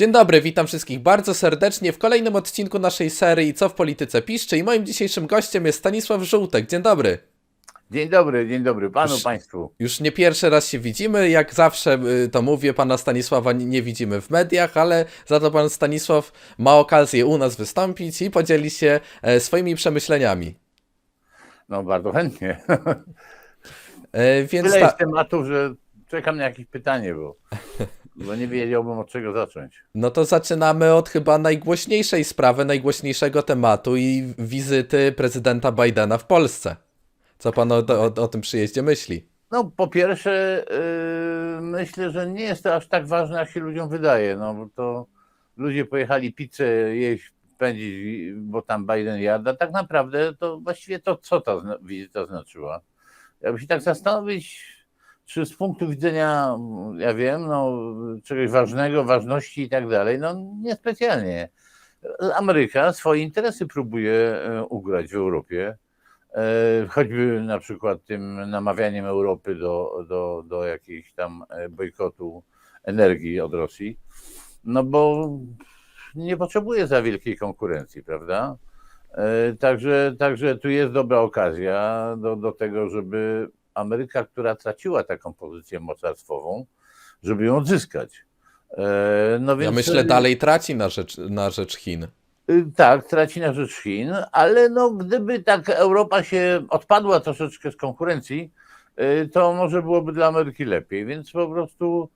Dzień dobry, witam wszystkich bardzo serdecznie w kolejnym odcinku naszej serii Co w polityce piszczy i moim dzisiejszym gościem jest Stanisław Żółtek. Dzień dobry. Dzień dobry, dzień dobry panu, Już- państwu. Już nie pierwszy raz się widzimy, jak zawsze y, to mówię, pana Stanisława nie- widzimy w mediach, ale za to pan Stanisław ma okazję u nas wystąpić i podzieli się e, swoimi przemyśleniami. No bardzo chętnie. E, Więc Tyle ta... jest tematów, że czekam na jakieś pytanie, bo, bo nie wiedziałbym od czego zacząć. No to zaczynamy od chyba najgłośniejszej sprawy, najgłośniejszego tematu i wizyty prezydenta Bidena w Polsce. Co pan o, o, o tym przyjeździe myśli? No po pierwsze yy, myślę, że nie jest to aż tak ważne, jak się ludziom wydaje, no bo to ludzie pojechali pizzę jeść, pędzić, bo tam Biden jada. Tak naprawdę to właściwie to co ta wizyta znaczyła? Jakby się tak zastanowić, czy z punktu widzenia, ja wiem, no, czegoś ważnego, ważności i tak dalej, no niespecjalnie. Ameryka swoje interesy próbuje e, ugrać w Europie, e, choćby na przykład tym namawianiem Europy do, do, do jakiegoś tam e, bojkotu energii od Rosji, no bo nie potrzebuje za wielkiej konkurencji, prawda? Także, także tu jest dobra okazja do, do tego, żeby Ameryka, która traciła taką pozycję mocarstwową, żeby ją odzyskać. E, No Ja więc, myślę, dalej traci na rzecz, na rzecz Chin. Y, Tak, traci na rzecz Chin, ale no, gdyby tak Europa się odpadła troszeczkę z konkurencji, to może byłoby dla Ameryki lepiej, więc po prostu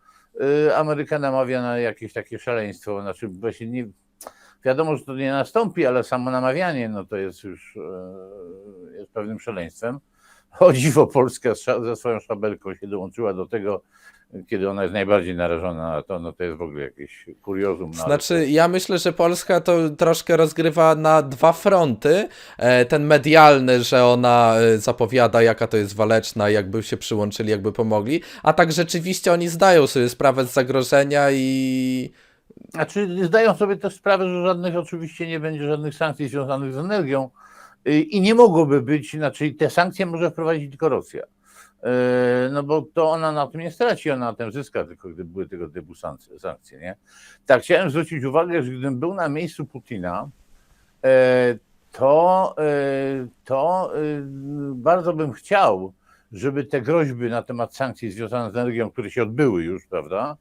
Ameryka namawia na jakieś takie szaleństwo, znaczy właśnie nie, wiadomo, że to nie nastąpi, ale samo namawianie, no to jest już e, jest pewnym szaleństwem. O dziwo Polska z sza- ze swoją szabelką się dołączyła do tego, kiedy ona jest najbardziej narażona na to, no to jest w ogóle jakieś kuriozum. Znaczy, ja myślę, że Polska to troszkę rozgrywa na dwa fronty. E, Ten medialny, że ona e, zapowiada, jaka to jest waleczna, jakby się przyłączyli, jakby pomogli, a tak rzeczywiście oni zdają sobie sprawę z zagrożenia i Znaczy, zdają sobie też sprawę, że żadnych oczywiście nie będzie żadnych sankcji związanych z energią i nie mogłoby być, znaczy te sankcje może wprowadzić tylko Rosja. Y, No bo to ona na tym nie straci, ona na tym zyska, tylko gdyby były tego typu sankcje, nie? Tak, chciałem zwrócić uwagę, że gdybym był na miejscu Putina, e, to, to bardzo bym chciał, żeby te groźby na temat sankcji związane z energią, które się odbyły już, prawda,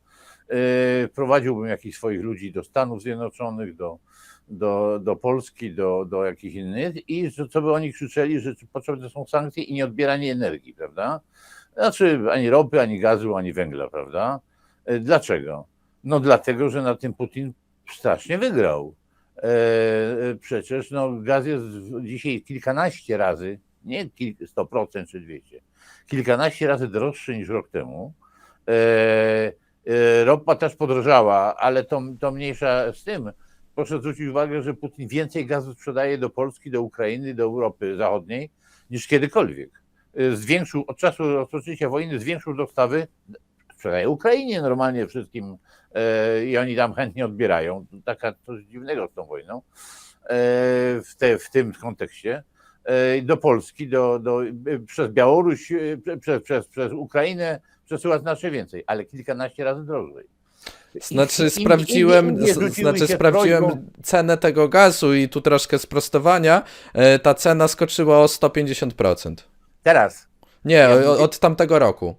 prowadziłbym jakichś swoich ludzi do Stanów Zjednoczonych, do, do, do Polski, do, do jakichś innych i że co by oni krzyczeli, że potrzebne są sankcje i nie odbieranie energii, prawda? Znaczy ani ropy, ani gazu, ani węgla, prawda? E, Dlaczego? No dlatego, że na tym Putin strasznie wygrał. E, e, Przecież no, gaz jest dzisiaj kilkanaście razy, nie kil- 100% czy 200, kilkanaście razy droższy niż rok temu. Ropa też podrożała, ale to, to mniejsza z tym. Proszę zwrócić uwagę, że Putin więcej gazu sprzedaje do Polski, do Ukrainy, do Europy Zachodniej niż kiedykolwiek. E, Zwiększył, od czasu rozpoczęcia wojny zwiększył dostawy, sprzedaje Ukrainie normalnie wszystkim e, i oni tam chętnie odbierają. Taka coś dziwnego z tą wojną e, w, te, w tym kontekście. Do Polski, do, do, przez Białoruś, prze- przez, przez, przez Ukrainę przesyła znacznie więcej, ale kilkanaście razy drożej. Znaczy i- sprawdziłem, i znaczy sprawdziłem prośbą- cenę tego gazu i tu troszkę sprostowania. E, Ta cena skoczyła o 150%. Teraz, Nie, Ja o- mówię- od tamtego roku.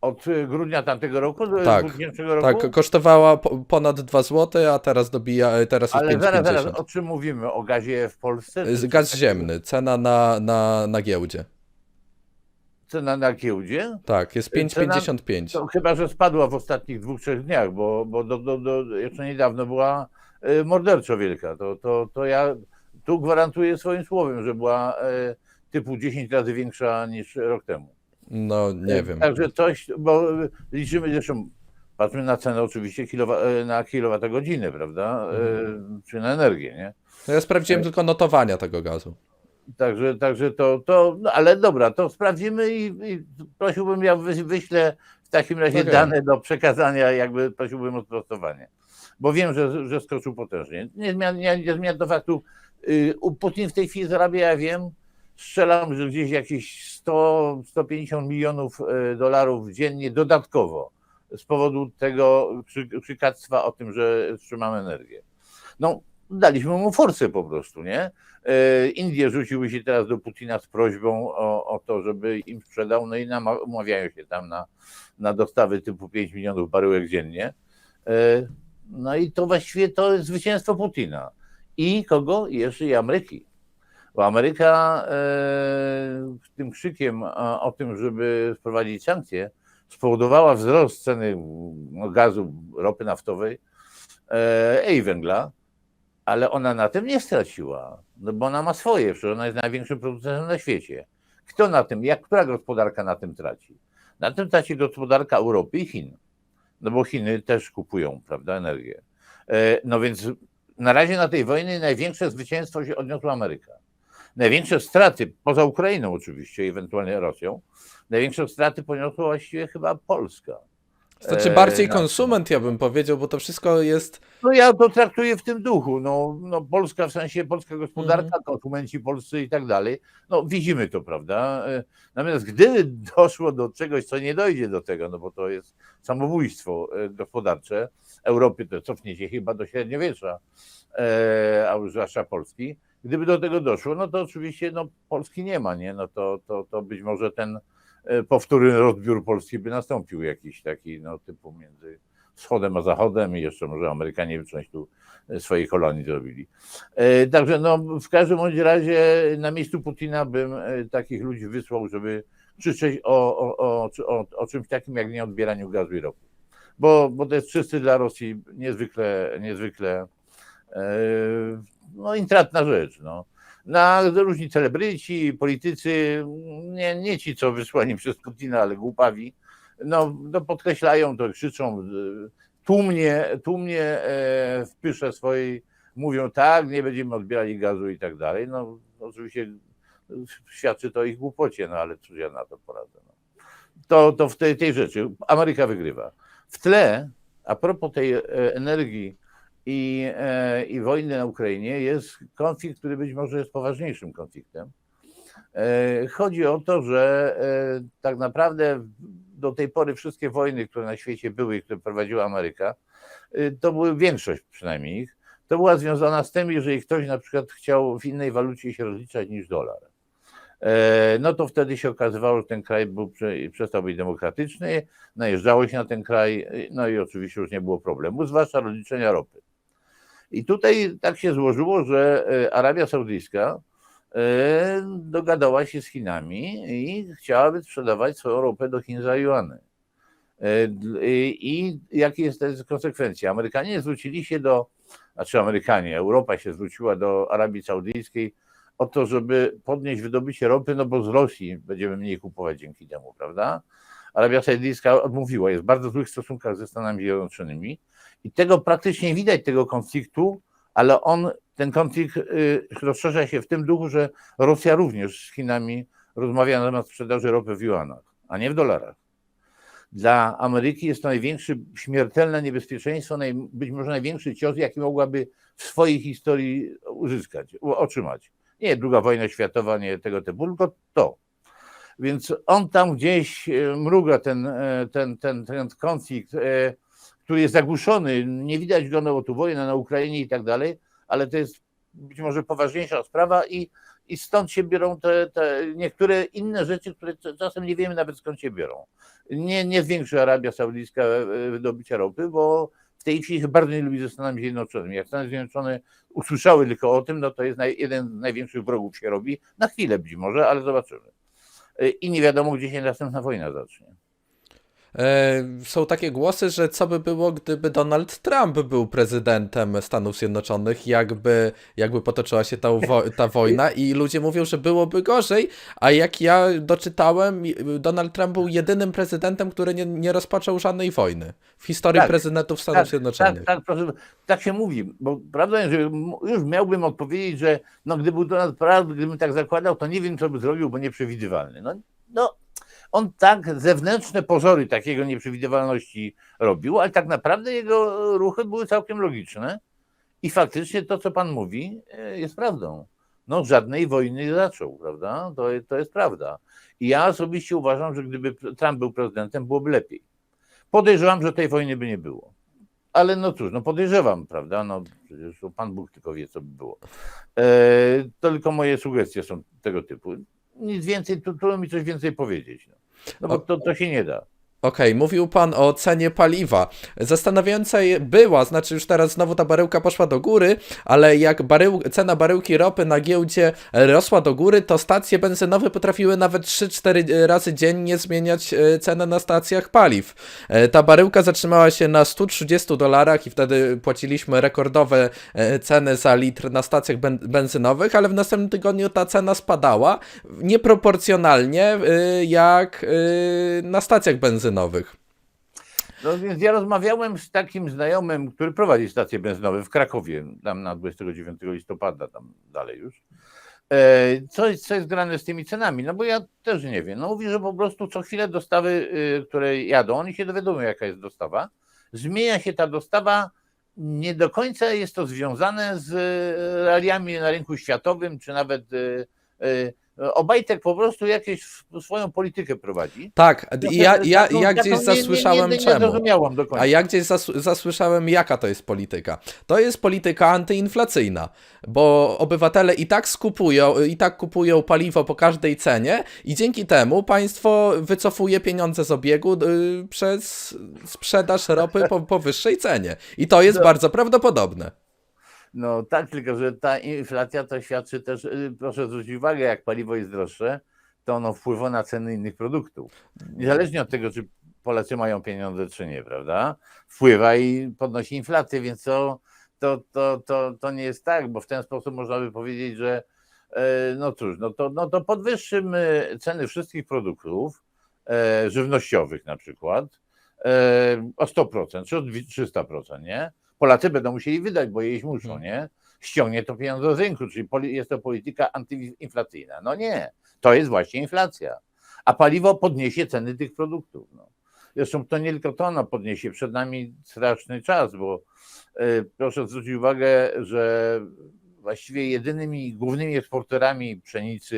od e, grudnia tamtego roku do Tak, 2000 roku. Tak, kosztowała po- ponad 2 zł, a teraz dobija, e, teraz jest ale zaraz, zaraz, 5,50. o czym mówimy? O gazie w Polsce? Gaz ziemny, cena na, na, na giełdzie. Cena na giełdzie? Tak, jest Cena- 5,55. To chyba, że spadła w ostatnich dwóch, trzech dniach, bo, bo do, do, do, jeszcze niedawno była e, morderczo wielka. To, to, to ja tu gwarantuję swoim słowem, że była e, typu 10 razy większa niż rok temu. No, nie wiem. Także coś, bo liczymy zresztą, patrzmy na cenę oczywiście kilowa, na kilowatogodzinę, prawda? E, Czy na energię, nie? No ja sprawdziłem tylko notowania tego gazu. Także, także to, to no ale dobra, to sprawdzimy i, i prosiłbym, ja wy- wyślę w takim razie Okej. dane do przekazania, jakby prosiłbym o sprostowanie. Bo wiem, że, że skoczył potężnie. Nie zmienia, nie, zmienia do faktu, y, Putin w tej chwili zarabia, ja wiem, strzelam, że gdzieś jakieś 100, 150 milionów y, dolarów dziennie dodatkowo z powodu tego krzyk- krzykactwa o tym, że trzymamy energię. No, daliśmy mu forsę po prostu, nie? E, Indie rzuciły się teraz do Putina z prośbą o, o to, żeby im sprzedał, no i umawiają się tam na, na dostawy typu 5 milionów baryłek dziennie. E, No i to właściwie to jest zwycięstwo Putina. I kogo? Jeszcze i Ameryki. Bo Ameryka e, tym krzykiem o, o tym, żeby wprowadzić sankcje, spowodowała wzrost ceny no, gazu, ropy naftowej e, i węgla, ale ona na tym nie straciła, no bo ona ma swoje, przecież ona jest największym producentem na świecie. Kto na tym, jak która gospodarka na tym traci? Na tym traci gospodarka Europy i Chin, no bo Chiny też kupują, prawda, energię. E, No więc na razie na tej wojnie największe zwycięstwo się odniosła Ameryka. Największe straty, poza Ukrainą oczywiście, ewentualnie Rosją, największe straty poniosła właściwie chyba Polska. Znaczy E, bardziej konsument, ja bym powiedział, bo to wszystko jest. No ja to traktuję w tym duchu. No, no Polska w sensie polska gospodarka, Mhm. konsumenci polscy i tak dalej. No widzimy to, prawda? E, Natomiast gdyby doszło do czegoś, co nie dojdzie do tego, no bo to jest samobójstwo e, gospodarcze Europy, to cofnie się chyba do średniowiecza, a już zwłaszcza Polski. Gdyby do tego doszło, no to oczywiście no, Polski nie ma, nie? No to, to, to być może ten powtórny rozbiór Polski by nastąpił jakiś taki, no typu między wschodem a zachodem i jeszcze może Amerykanie by tu e, swojej kolonii zrobili. E, Także no, w każdym bądź razie na miejscu Putina bym e, takich ludzi wysłał, żeby krzyczeć o, o, o, o, o czymś takim jak nieodbieraniu gazu i ropy. Bo, bo to jest czysty dla Rosji niezwykle, niezwykle e, no, intratna rzecz. No. Na różni celebryci, politycy, nie, nie ci, co wysłani przez Putina, ale głupawi, no, no podkreślają to, krzyczą, y, tłumnie, tłumnie e, w pysze swojej mówią tak, nie będziemy odbierali gazu i tak dalej. No oczywiście świadczy to ich głupocie, no ale cóż ja na to poradzę. No. To, to w tej, tej rzeczy Ameryka wygrywa. W tle, a propos tej e, energii i, e, i wojny na Ukrainie, jest konflikt, który być może jest poważniejszym konfliktem. E, Chodzi o to, że e, tak naprawdę do tej pory wszystkie wojny, które na świecie były i które prowadziła Ameryka, to były większość przynajmniej ich, to była związana z tym, jeżeli ktoś na przykład chciał w innej walucie się rozliczać niż dolar. No to wtedy się okazywało, że ten kraj był, prze- przestał być demokratyczny, najeżdżało się na ten kraj, no i oczywiście już nie było problemu, zwłaszcza rozliczenia ropy. I tutaj tak się złożyło, że e, Arabia Saudyjska e, dogadała się z Chinami i chciałaby sprzedawać swoją ropę do Chin za juany. E, I jakie jest teraz konsekwencja? Amerykanie zwrócili się do, znaczy Amerykanie, Europa się zwróciła do Arabii Saudyjskiej o to, żeby podnieść wydobycie ropy, no bo z Rosji będziemy mniej kupować dzięki temu, prawda? Arabia Saudyjska odmówiła, jest w bardzo złych stosunkach ze Stanami Zjednoczonymi i tego praktycznie widać, tego konfliktu, ale on, ten konflikt y, rozszerza się w tym duchu, że Rosja również z Chinami rozmawia na temat sprzedaży ropy w juanach, a nie w dolarach. Dla Ameryki jest to największe śmiertelne niebezpieczeństwo, naj, być może największy cios, jaki mogłaby w swojej historii uzyskać, otrzymać. Nie druga wojna światowa, nie tego typu, tylko to. Więc on tam gdzieś e, mruga ten, e, ten, ten, ten konflikt, który jest zagłuszony, nie widać go, no bo tu wojna na Ukrainie i tak dalej, ale to jest być może poważniejsza sprawa i, i stąd się biorą te, te niektóre inne rzeczy, które czasem nie wiemy nawet skąd się biorą. Nie, nie zwiększy Arabia Saudyjska e, wydobycia ropy, bo w tej chwili bardzo nie lubi ze Stanami Zjednoczonymi. Jak Stany Zjednoczone usłyszały tylko o tym, no to jest naj, jeden z największych wrogów się robi. Na chwilę być może, ale zobaczymy. E, I nie wiadomo, gdzie się następna wojna zacznie. E, są takie głosy, że co by było, gdyby Donald Trump był prezydentem Stanów Zjednoczonych, jakby, jakby potoczyła się ta, ta wojna i ludzie mówią, że byłoby gorzej, a jak ja doczytałem, Donald Trump był jedynym prezydentem, który nie, nie rozpoczął żadnej wojny w historii Tak, prezydentów Stanów Tak, Zjednoczonych. tak, proszę, tak się mówi, bo prawda jest, że już miałbym odpowiedzieć, że no, gdyby był Donald Trump, gdybym tak zakładał, to nie wiem, co by zrobił, bo nieprzewidywalny. No, no, on tak zewnętrzne pozory takiego nieprzewidywalności robił, ale tak naprawdę jego ruchy były całkiem logiczne i faktycznie to, co pan mówi, e, jest prawdą. No, żadnej wojny nie zaczął, prawda? To, to jest prawda. I ja osobiście uważam, że gdyby Trump był prezydentem, byłoby lepiej Podejrzewam, że tej wojny by nie było. Ale no cóż, no podejrzewam, prawda? No przecież Pan Bóg tylko wie, co by było. E, to tylko moje sugestie są tego typu. Nic więcej, trudno mi coś więcej powiedzieć. No, no bo to, to się nie da. Okej, mówił pan o cenie paliwa. Zastanawiająca była, znaczy już teraz znowu ta baryłka poszła do góry, ale jak barył, cena baryłki ropy na giełdzie rosła do góry, to stacje benzynowe potrafiły nawet 3-4 razy dziennie zmieniać e, cenę na stacjach paliw. E, Ta baryłka zatrzymała się na 130 dolarach i wtedy płaciliśmy rekordowe e, ceny za litr na stacjach ben- benzynowych, ale w następnym tygodniu ta cena spadała nieproporcjonalnie jak na stacjach benzynowych. No więc ja rozmawiałem z takim znajomym, który prowadzi stację benzynową w Krakowie, tam na 29 listopada, tam dalej już. E, Co co jest grane z tymi cenami? No bo ja też nie wiem. No mówi, że po prostu co chwilę dostawy, y, które jadą, oni się dowiadują, jaka jest dostawa. Zmienia się ta dostawa, nie do końca jest to związane z y, realiami na rynku światowym, czy nawet y, Obajtek po prostu jakieś sw- swoją politykę prowadzi. Tak, i ja, ja, ja gdzieś zasłyszałem nie, nie, czemu. Nie zrozumiałam do końca. A ja gdzieś zas zasłyszałem, jaka to jest polityka. To jest polityka antyinflacyjna, bo obywatele i tak skupują, i tak kupują paliwo po każdej cenie i dzięki temu państwo wycofuje pieniądze z obiegu y, przez sprzedaż ropy po, po wyższej cenie. I to jest No. bardzo prawdopodobne. No tak, tylko że ta inflacja to świadczy też, y, proszę zwrócić uwagę, jak paliwo jest droższe, to ono wpływa na ceny innych produktów. Niezależnie od tego, czy Polacy mają pieniądze, czy nie, prawda? Wpływa i podnosi inflację, więc to, to, to, to, to nie jest tak, bo w ten sposób można by powiedzieć, że e, no cóż, no to, no to podwyższymy ceny wszystkich produktów e, żywnościowych na przykład e, o 100% czy o 300%, nie? Polacy będą musieli wydać, bo jeść muszą, Mhm. nie? Ściągnie to pieniądze z rynku, czyli jest to polityka antyinflacyjna. No nie, to jest właśnie inflacja. A paliwo podniesie ceny tych produktów. No. Zresztą to nie tylko to ono podniesie, przed nami straszny czas, bo e, proszę zwrócić uwagę, że właściwie jedynymi głównymi eksporterami pszenicy,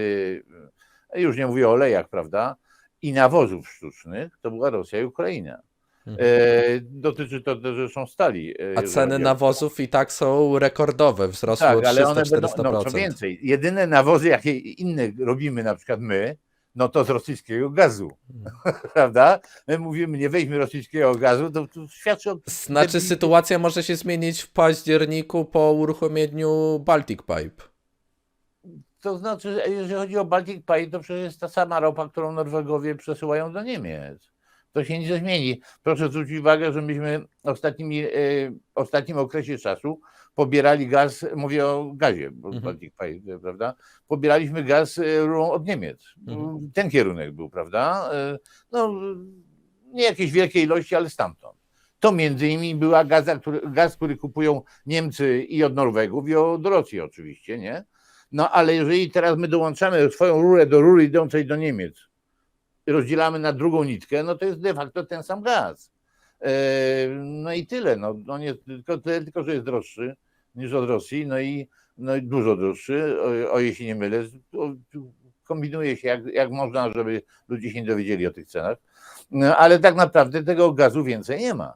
e, już nie mówię o olejach, prawda, i nawozów sztucznych, to była Rosja i Ukraina. Mhm. E, dotyczy to zresztą stali. e, A ceny nawozów i tak są rekordowe, wzrosły o Tak, ale one będą, 300-400%. no co więcej, jedyne nawozy, jakie inne robimy, na przykład my, no to z rosyjskiego gazu, prawda? My mówimy, nie weźmy rosyjskiego gazu, to, to świadczy o... Znaczy debil- sytuacja może się zmienić w październiku po uruchomieniu Baltic Pipe. To znaczy, że jeżeli chodzi o Baltic Pipe, to przecież jest ta sama ropa, którą Norwegowie przesyłają do Niemiec. To się nic nie zmieni. Proszę zwrócić uwagę, że myśmy ostatnimi, e, ostatnim okresie czasu pobierali gaz, mówię o gazie, bo Mhm. Baltic Pipe, prawda? Pobieraliśmy gaz e, rurą od Niemiec. Mhm. Ten kierunek był, prawda? E, No, nie jakieś wielkie ilości, ale stamtąd. To między innymi była gaza, który, gaz, który kupują Niemcy i od Norwegów, i od Rosji oczywiście, nie? No ale jeżeli teraz my dołączamy swoją rurę do rury idącej do Niemiec, rozdzielamy na drugą nitkę, no to jest de facto ten sam gaz. E, No i tyle. No, no nie, tylko, tylko, że jest droższy niż od Rosji, no i, no i dużo droższy, o, o jeśli nie mylę. Kombinuje się jak, jak można, żeby ludzie się nie dowiedzieli o tych cenach. No, ale tak naprawdę tego gazu więcej nie ma,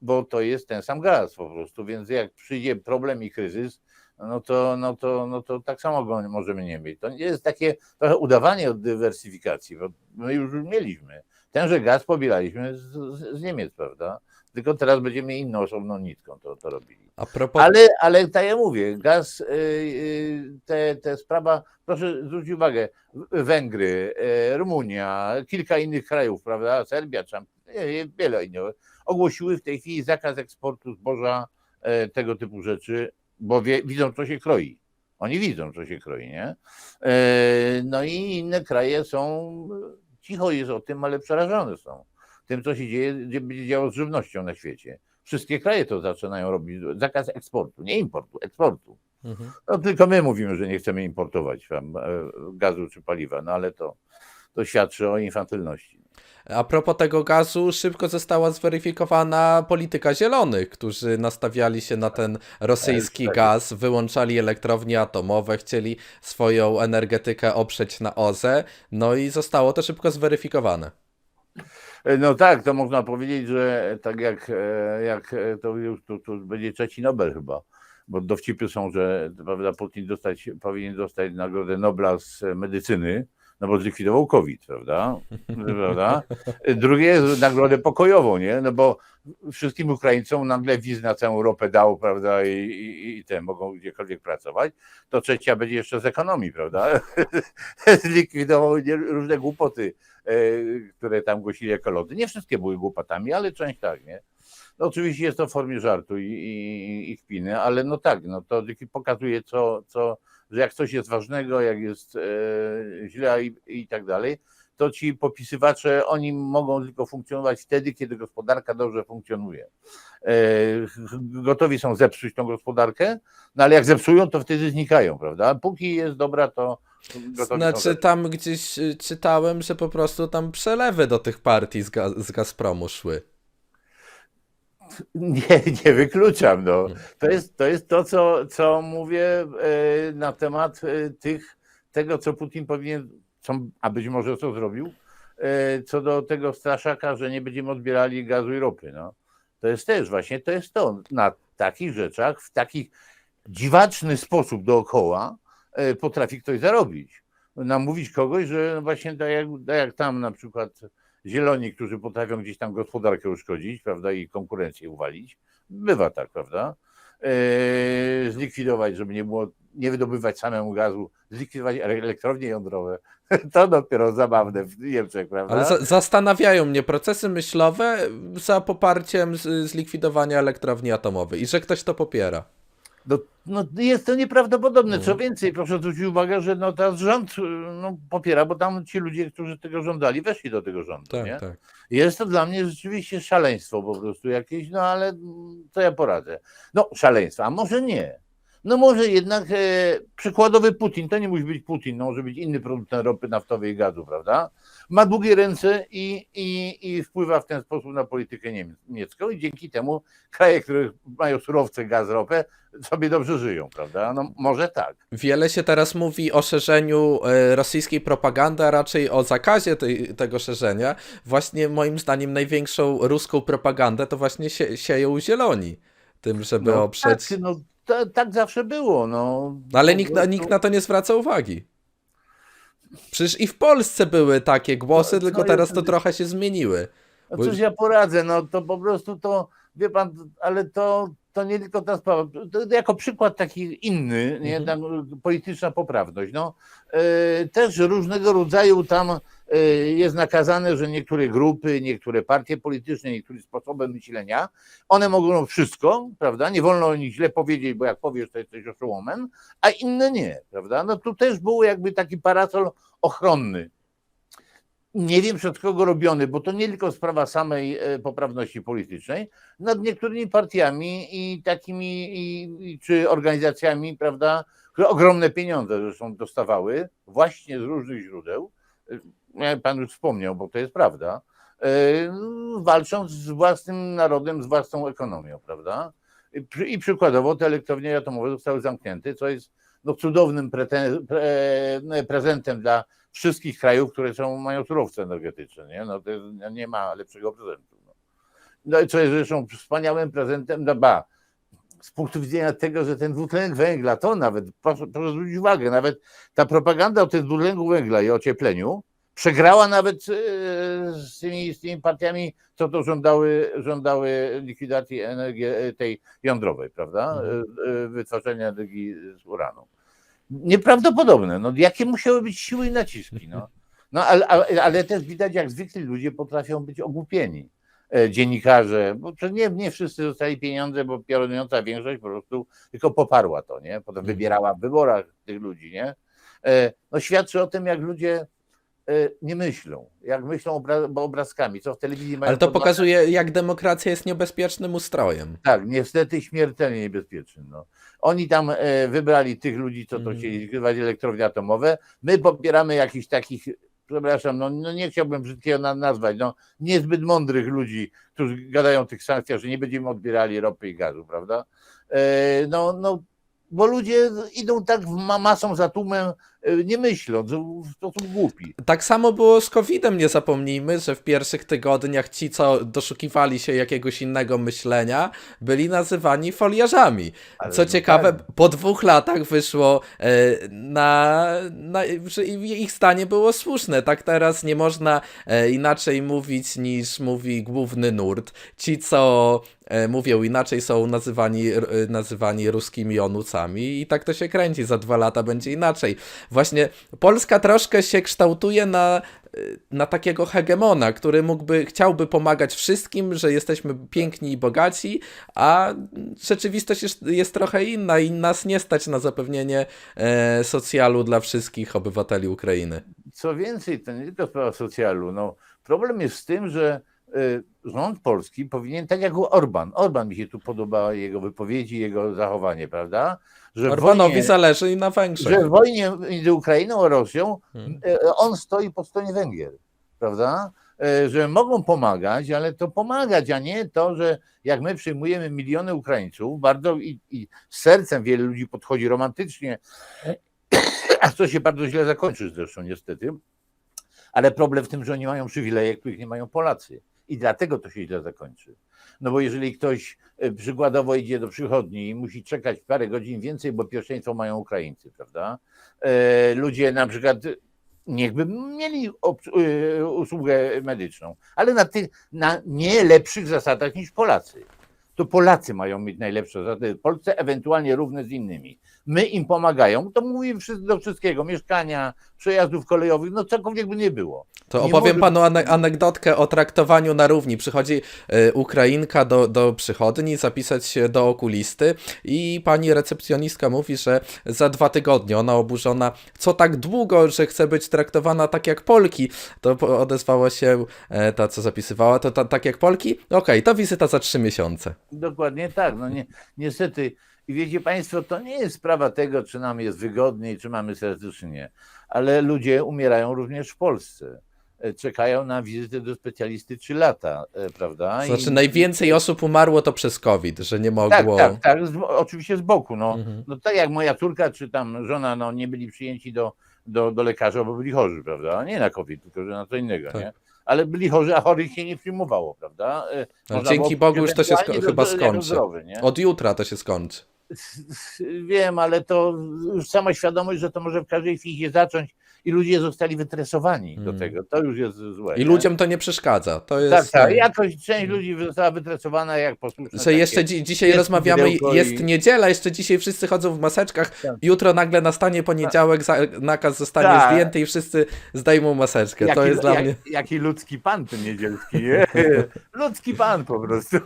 bo to jest ten sam gaz po prostu, więc jak przyjdzie problem i kryzys, no to, no to, no to tak samo go możemy nie mieć. To nie jest takie trochę udawanie od dywersyfikacji, bo my już mieliśmy. Tenże gaz pobieraliśmy z, z, Niemiec, prawda? Tylko teraz będziemy inną osobną nitką to, to robili. Propos Ale, ale tak jak mówię, gaz, y, y, te, te sprawa, proszę zwrócić uwagę, Węgry, y, Rumunia, kilka innych krajów, prawda, Serbia, tam, nie, wiele innych, ogłosiły w tej chwili zakaz eksportu zboża, e, tego typu rzeczy, bo wie, widzą, co się kroi. Oni widzą, co się kroi, nie? E, No i inne kraje są, cicho jest o tym, ale przerażone są tym, co się dzieje, gdzie będzie działo z żywnością na świecie. Wszystkie kraje to zaczynają robić. Zakaz eksportu, nie importu, eksportu. Mhm. No tylko my mówimy, że nie chcemy importować e, gazu czy paliwa, no ale to, to świadczy o infantylności. A propos tego gazu, szybko została zweryfikowana polityka zielonych, którzy nastawiali się na ten rosyjski Tak. gaz, wyłączali elektrownie atomowe, chcieli swoją energetykę oprzeć na OZE, no i zostało to szybko zweryfikowane. No tak, to można powiedzieć, że tak jak, e, jak e, to już to, to będzie trzeci Nobel chyba, bo dowcipy są, że prawda, Putin dostać, powinien dostać Nagrodę Nobla z medycyny, no bo zlikwidował COVID, prawda? prawda? Drugie nagrodę pokojową, nie? No bo wszystkim Ukraińcom nagle wiz na całą Europę dał, prawda, i, i, i te mogą gdziekolwiek pracować, to trzecia będzie jeszcze z ekonomii, prawda? Zlikwidował różne głupoty, e, które tam głosili ekolodzy. Nie wszystkie były głupotami, ale część tak, nie? No oczywiście jest to w formie żartu i, i, i kpiny, ale no tak, no to pokazuje, co, co, że jak coś jest ważnego, jak jest e, źle i, i tak dalej, to ci popisywacze, oni mogą tylko funkcjonować wtedy, kiedy gospodarka dobrze funkcjonuje. E, gotowi są zepsuć tą gospodarkę, no ale jak zepsują, to wtedy znikają, prawda? A póki jest dobra, to Znaczy tam gdzieś y, czytałem, że po prostu tam przelewy do tych partii z, z Gazpromu szły. Nie, nie wykluczam. No. To, jest, to jest to, co, co mówię e, na temat e, tych, tego, co Putin powinien, co, a być może co zrobił, e, co do tego straszaka, że nie będziemy odbierali gazu i ropy. No. To jest też właśnie, to jest to. Na takich rzeczach, w taki dziwaczny sposób dookoła potrafi ktoś zarobić. Namówić kogoś, że właśnie tak jak, tak jak tam na przykład zieloni, którzy potrafią gdzieś tam gospodarkę uszkodzić, prawda, i konkurencję uwalić. Bywa tak, prawda? Eee, zlikwidować, żeby nie było, nie wydobywać samemu gazu, zlikwidować elektrownie jądrowe. To dopiero zabawne w Niemczech, prawda? Ale za zastanawiają mnie procesy myślowe za poparciem zlikwidowania elektrowni atomowej i że ktoś to popiera. No, no jest to nieprawdopodobne. Co Mhm. więcej, proszę zwrócić uwagę, że no teraz rząd no, popiera, bo tam ci ludzie, którzy tego żądali, weszli do tego rządu. Tak, nie? tak. Jest to dla mnie rzeczywiście szaleństwo po prostu jakieś, no ale co ja poradzę? No szaleństwo, a może nie. No może jednak e, przykładowy Putin, to nie musi być Putin, no może być inny producent ropy naftowej i gazu, prawda? Ma długie ręce i, i, i wpływa w ten sposób na politykę niemie- niemiecką i dzięki temu kraje, które mają surowce, gaz, ropę, sobie dobrze żyją, prawda? No może tak. Wiele się teraz mówi o szerzeniu e, rosyjskiej propagandy, a raczej o zakazie tej, tego szerzenia. Właśnie moim zdaniem największą ruską propagandę to właśnie sie, sieją zieloni. Tym, żeby No, oprzeć. tak, no, ta, tak zawsze było. No, No ale nikt, na- nikt na to nie zwraca uwagi. Przecież i w Polsce były takie głosy, No, tylko no, teraz to trochę się zmieniły. No Bo- cóż ja poradzę, no to po prostu to, wie pan, ale to, to nie tylko ta sprawa. To, to jako przykład taki inny, nie, Mhm. tam, polityczna poprawność. No, e, też różnego rodzaju tam jest nakazane, że niektóre grupy, niektóre partie polityczne, niektóre sposoby myślenia, one mogą wszystko, prawda? Nie wolno o nich źle powiedzieć, bo jak powiesz, to jesteś oszołomem, a inne nie, prawda? No tu też był jakby taki parasol ochronny nie wiem przed kogo robiony, bo to nie tylko sprawa samej e, poprawności politycznej, nad niektórymi partiami i takimi, i, czy organizacjami, prawda, które ogromne pieniądze zresztą dostawały właśnie z różnych źródeł, e, pan już wspomniał, bo to jest prawda, e, walcząc z własnym narodem, z własną ekonomią, prawda? I, przy- I przykładowo te elektrownie atomowe zostały zamknięte, co jest no, cudownym prezentem dla wszystkich krajów, które są, mają surowce energetyczne. Nie, no jest, nie ma lepszego prezentu. No. No co jest zresztą wspaniałym prezentem, no ba, z punktu widzenia tego, że ten dwutlenek węgla, to nawet, proszę, proszę zwrócić uwagę, nawet ta propaganda o tym dwutlenku węgla i ociepleniu przegrała nawet e, z tymi, z tymi partiami, co to żądały, żądały likwidacji energii e, tej jądrowej, prawda? Mhm. E, e, Wytwarzania energii z uranu nieprawdopodobne. No, jakie musiały być siły i naciski? No, no ale, ale, ale też widać, jak zwykli ludzie potrafią być ogłupieni. E, Dziennikarze, bo nie, nie wszyscy dostali pieniądze, bo piorunująca większość po prostu tylko poparła to, nie? Potem Mhm. wybierała w wyborach tych ludzi, nie? E, No świadczy o tym, jak ludzie e, nie myślą, jak myślą obra- obrazkami, co w telewizji mają Ale to pokazuje, jak demokracja jest niebezpiecznym ustrojem. tak, niestety śmiertelnie niebezpieczny. No. Oni tam wybrali tych ludzi, co to Mhm. chcieli likwidować elektrownie atomowe. My popieramy jakichś takich, przepraszam, no, no nie chciałbym brzydkiego na- nazwać, no niezbyt mądrych ludzi, którzy gadają o tych sankcjach, że nie będziemy odbierali ropy i gazu, prawda? E, no, no bo ludzie idą tak masą za tłumem, y, nie myśląc, w sposób głupi. Tak samo było z COVID-em, nie zapomnijmy, że w pierwszych tygodniach ci, co doszukiwali się jakiegoś innego myślenia, byli nazywani foliarzami. Ale Co no ciekawe, tak. po dwóch latach wyszło e, na, na, że ich stanie było słuszne. Tak teraz nie można e, inaczej mówić niż mówi główny nurt. Ci, co e, mówią inaczej, są nazywani, e, nazywani ruskimi onucami i tak to się kręci. Za dwa lata będzie inaczej. Właśnie Polska troszkę się kształtuje na, e, na takiego hegemona, który mógłby, chciałby pomagać wszystkim, że jesteśmy piękni i bogaci, a rzeczywistość jest, jest trochę inna i nas nie stać na zapewnienie e, socjalu dla wszystkich obywateli Ukrainy. Co więcej, to nie tylko sprawa socjalu. No, problem jest z tym, że y, rząd polski powinien, tak jak Orban, Orban mi się tu podoba jego wypowiedzi, jego zachowanie, prawda? Że Orbanowi wojnie, zależy i na Węgrzech. że w wojnie między Ukrainą a Rosją Hmm. e, on stoi po stronie Węgier, prawda? E, Że mogą pomagać, ale to pomagać, a nie to, że jak my przyjmujemy miliony Ukraińców, bardzo i, i z sercem wiele ludzi podchodzi romantycznie, a co się bardzo źle zakończy zresztą niestety, ale problem w tym, że oni mają przywileje, których nie mają Polacy. I dlatego to się źle zakończy. No bo jeżeli ktoś e, przykładowo idzie do przychodni i musi czekać parę godzin więcej, bo pierwszeństwo mają Ukraińcy, prawda? E, Ludzie na przykład niechby mieli e, usługę medyczną, ale na, tych, na nie lepszych zasadach niż Polacy. To Polacy mają mieć najlepsze zasady Polsce, ewentualnie równe z innymi. My im pomagają, to mówimy do wszystkiego, mieszkania, przejazdów kolejowych, no cokolwiek by nie było. To Nie opowiem może- panu ane- anegdotkę o traktowaniu na równi. Przychodzi e, Ukrainka do, do przychodni zapisać się do okulisty i pani recepcjonistka mówi, że za dwa tygodnie ona oburzona, co tak długo, że chce być traktowana tak jak Polki. To odezwała się e, ta, co zapisywała, to ta, tak jak Polki? Okej, to wizyta za trzy miesiące. Dokładnie tak. No nie, niestety, i wiecie Państwo, to nie jest sprawa tego, czy nam jest wygodniej, czy mamy serce, czy nie. Ale ludzie umierają również w Polsce. E, Czekają na wizytę do specjalisty trzy lata, e, prawda? Znaczy I- najwięcej osób umarło to przez COVID, że nie Tak, mogło... tak, tak, z, oczywiście z boku. No. Mhm. no tak jak moja córka, czy tam żona, no nie byli przyjęci do, do, do lekarza, bo byli chorzy, prawda? Nie na COVID, tylko że na co innego, Tak. nie? Ale byli chorzy, a chorych się nie przyjmowało, prawda? No, dzięki Bogu już to się sko- chyba skończy. Zdrowy? Od jutra to się skończy. Wiem, ale to już sama świadomość, że to może w każdej chwili się zacząć i ludzie zostali wytresowani do Mm. tego. To już jest złe. I nie? ludziom to nie przeszkadza. To jest. Tak, tak. e, Jakoś część ludzi została wytresowana jak posłuszne. Że jeszcze dzi- dzisiaj jest rozmawiamy, jest i- niedziela, jeszcze dzisiaj wszyscy chodzą w maseczkach, Tak. jutro nagle nastanie poniedziałek, nakaz zostanie Tak. zdjęty i wszyscy zdejmą maseczkę. to Jaki- jest dla jak, mnie... Jaki ludzki pan ten niedzielski, nie? ludzki pan po prostu.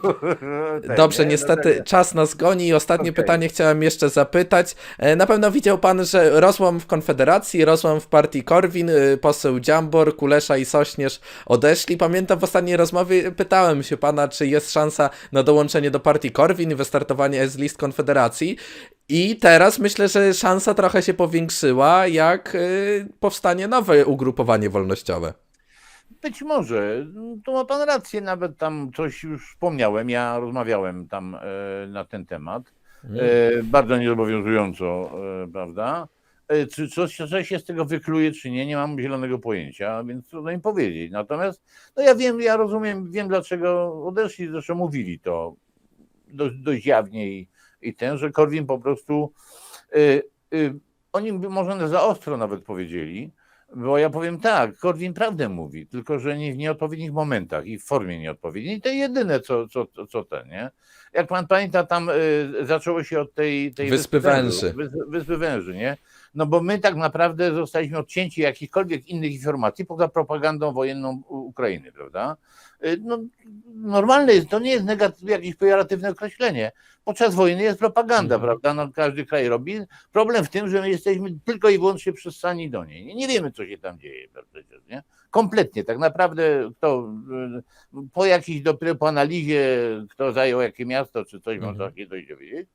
Ten, Dobrze, nie? No niestety tak. czas nas goni i ostatnie Okej. pytanie chciałem jeszcze zapytać. E, Na pewno widział pan, że rozłam w Konfederacji, rozłam w partii Korwin, y, poseł Dziambor, Kulesza i Sośnierz odeszli. Pamiętam w ostatniej rozmowie pytałem się pana, czy jest szansa na dołączenie do partii Korwin i wystartowanie z list Konfederacji. I teraz myślę, że szansa trochę się powiększyła, jak y, powstanie nowe ugrupowanie wolnościowe. Być może. Tu ma pan rację, nawet tam coś już wspomniałem. Ja rozmawiałem tam e, na ten temat. Mm. Bardzo niezobowiązująco, prawda? E, Czy coś, coś się z tego wykluje, czy nie, nie mam zielonego pojęcia, więc trudno im powiedzieć. Natomiast, no ja wiem, ja rozumiem, wiem dlaczego odeszli, zresztą mówili to dość, dość jawnie i, i ten, że Korwin po prostu, y, y, oni może za ostro nawet powiedzieli, bo ja powiem tak, Korwin prawdę mówi, tylko że nie w nieodpowiednich momentach i w formie nieodpowiedniej. I to jedyne, co, co, co ten, nie? Jak pan pamięta, tam y, zaczęło się od tej, tej Wyspy Węży. Wyspy, Wyspy Węży, nie? No bo my tak naprawdę zostaliśmy odcięci jakichkolwiek innych informacji poza propagandą wojenną Ukrainy, prawda? Y, No, normalne jest, to nie jest negatywne, jakieś pejoratywne określenie. Podczas wojny jest propaganda, Mhm. prawda? No, każdy kraj robi. Problem w tym, że my jesteśmy tylko i wyłącznie przystani do niej. Nie, nie wiemy, co się tam dzieje przecież, nie? Kompletnie, tak naprawdę kto y, po jakiejś dopiero po analizie, kto zajął jakie miasto, czy coś, Mhm. można się coś dowiedzieć.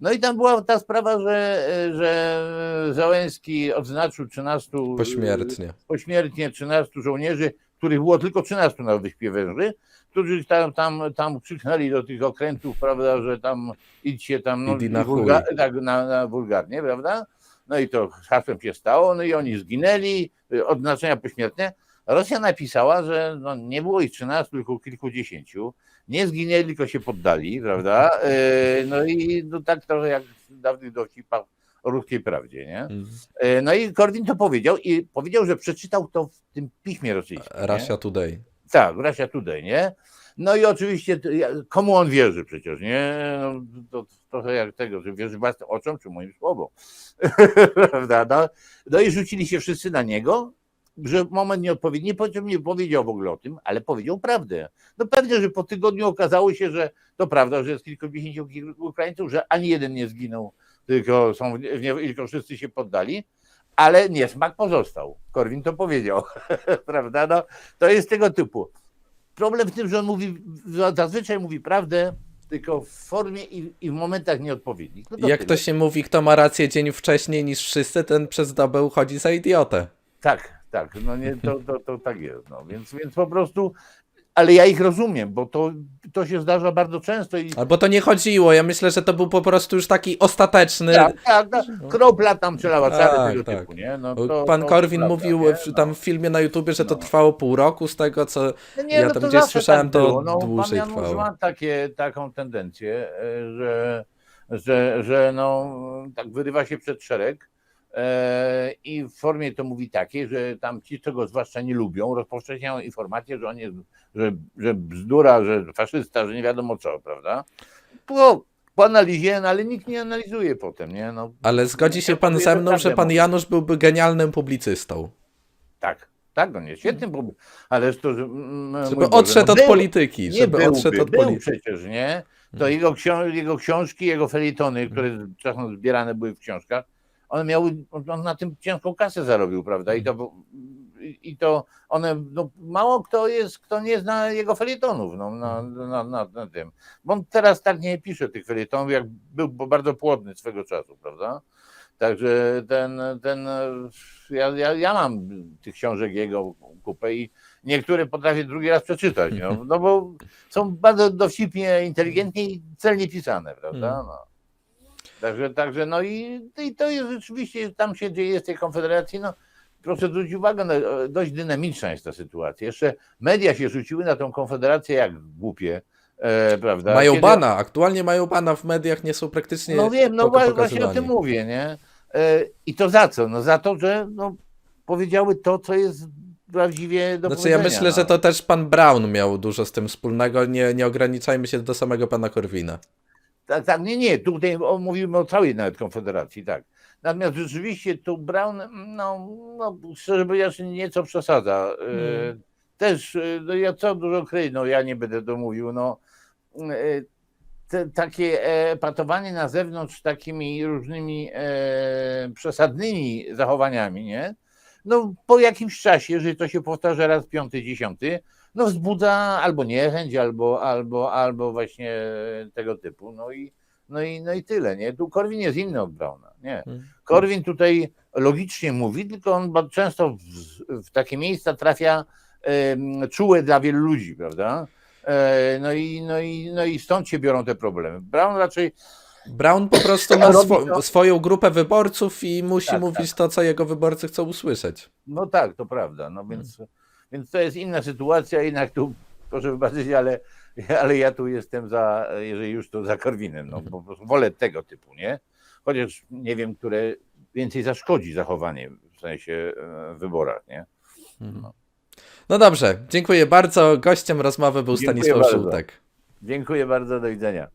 No i tam była ta sprawa, że, że Załęski odznaczył 13 Pośmiertnie. pośmiertnie 13 żołnierzy, których było tylko 13 na Wyspie Węży, którzy tam, tam, tam krzyknęli do tych okrętów, prawda, że tam idźcie tam no, na wulga- tak, na, na wulgarnie, prawda? No i to hasłem się stało, no i oni zginęli, y, odznaczenia pośmiertne. Rosja napisała, że no, nie było ich 13, tylko kilkudziesięciu. Nie zginęli, tylko się poddali, prawda? Y, No i no, tak trochę jak w dawnych dowcipach o ruskiej prawdzie, nie? Mm. Y, No i Korwin to powiedział i powiedział, że przeczytał to w tym piśmie rosyjskim. nie? Russia Today. Tak, Russia Today, nie? No i oczywiście, komu on wierzy przecież, nie? No, to, trochę jak tego, że wierzy własnym oczom czy moim słowom. Prawda? No, no i rzucili się wszyscy na niego, że moment nieodpowiedni, po czym nie powiedział w ogóle o tym, ale powiedział prawdę. No pewnie, że po tygodniu okazało się, że to prawda, że jest kilkudziesięciu kilku Ukraińców, że ani jeden nie zginął, tylko, są, tylko wszyscy się poddali, ale niesmak pozostał. Korwin to powiedział, prawda? No, to jest tego typu. Problem w tym, że on mówi, zazwyczaj mówi prawdę, tylko w formie i, i w momentach nieodpowiednich. No Jak tyle. to się mówi, kto ma rację dzień wcześniej niż wszyscy, ten przez dobę uchodzi za idiotę. Tak, tak, no nie, to, to, to tak jest. No. Więc, więc po prostu, ale ja ich rozumiem, bo to, to się zdarza bardzo często i Albo to nie chodziło, ja myślę, że to był po prostu już taki ostateczny. tak, tak, tak, kropla tam przelała cały Tak, tego tak. typu, nie? No, to, Pan Korwin prawda, mówił nie? w, tam No. w filmie na YouTubie, że to No. trwało pół roku, z tego co. No nie, Ja no tam to gdzieś zawsze słyszałem, tak to. No, dłużej pan trwało. ma takie, taką tendencję, e, że, że, że no, tak wyrywa się przed szereg i w formie to mówi takiej, że tam ci, co go zwłaszcza nie lubią, rozpowszechniają informację, że on jest, że, że bzdura, że faszysta, że nie wiadomo co, prawda? Po, po analizie, no, ale nikt nie analizuje potem, nie? No, Ale zgodzi się pan ze że mną, że prawdę pan. Janusz byłby genialnym publicystą. tak, tak, on jest świetnym, bo, ale to, że, mm, Żeby mój Boże, odszedł no od polityki. Nie Żeby byłby, odszedł od polityki. przecież, nie? To jego, ksią- jego książki, jego felietony, które czasem zbierane były w książkach, one miały, on na tym ciężką kasę zarobił, prawda? I to, i to one, no, mało kto jest, kto nie zna jego felietonów no, na, na, na, na tym. Bo on teraz tak nie pisze tych felietonów, jak był bardzo płodny swego czasu, prawda? Także ten, ten ja, ja, ja mam tych książek jego kupę i niektóre potrafię drugi raz przeczytać, no, no bo są bardzo dowcipnie, inteligentnie i celnie pisane, prawda? Mhm. No. Także, także no i, i to jest rzeczywiście, tam się dzieje z tej konfederacji, no proszę zwrócić uwagę, no, dość dynamiczna jest ta sytuacja. Jeszcze media się rzuciły na tą konfederację jak głupie, e, prawda? Mają Kiedy- bana, aktualnie mają bana w mediach, nie są praktycznie. no wiem, no właśnie o tym mówię, nie? E, I to za co? No za to, że no, powiedziały to, co jest prawdziwie do Znaczy ja myślę, że no. to też pan Brown miał dużo z tym wspólnego, nie, nie ograniczajmy się do samego pana Korwina. Tak, tak, nie, nie, tutaj mówimy o całej nawet konfederacji, tak. Natomiast rzeczywiście tu Brown, no, no szczerze mówiąc, nieco przesadza. Mm. Też, e, no ja co dużo kryj, no ja nie będę to mówił, no. e, Te, takie patowanie na zewnątrz takimi różnymi e, przesadnymi zachowaniami, nie? No po jakimś czasie, jeżeli to się powtarza raz piąty, dziesiąty, no wzbudza albo niechęć, albo, albo, albo właśnie tego typu. No i, no i, no i tyle, nie? Tu Korwin jest inny od Brauna, nie. Mm. Korwin tutaj logicznie mówi, tylko on bardzo często w, w takie miejsca trafia czułe dla wielu ludzi, prawda? E, no, i, no, i, no i stąd się biorą te problemy. Brown raczej Brown po prostu ma swo- swoją grupę wyborców i musi Tak, mówić to, co jego wyborcy chcą usłyszeć. No tak, to prawda. No więc, więc to jest inna sytuacja, jednak tu proszę wybaczyć, ale, ale ja tu jestem za, jeżeli już to za Korwinem, no po prostu wolę tego typu, nie? Chociaż nie wiem, które więcej zaszkodzi zachowanie w sensie e, w wyborach, nie? No dobrze, dziękuję bardzo. Gościem rozmowy był Dziękuję Stanisław bardzo. Żółtek. Dziękuję bardzo, do widzenia.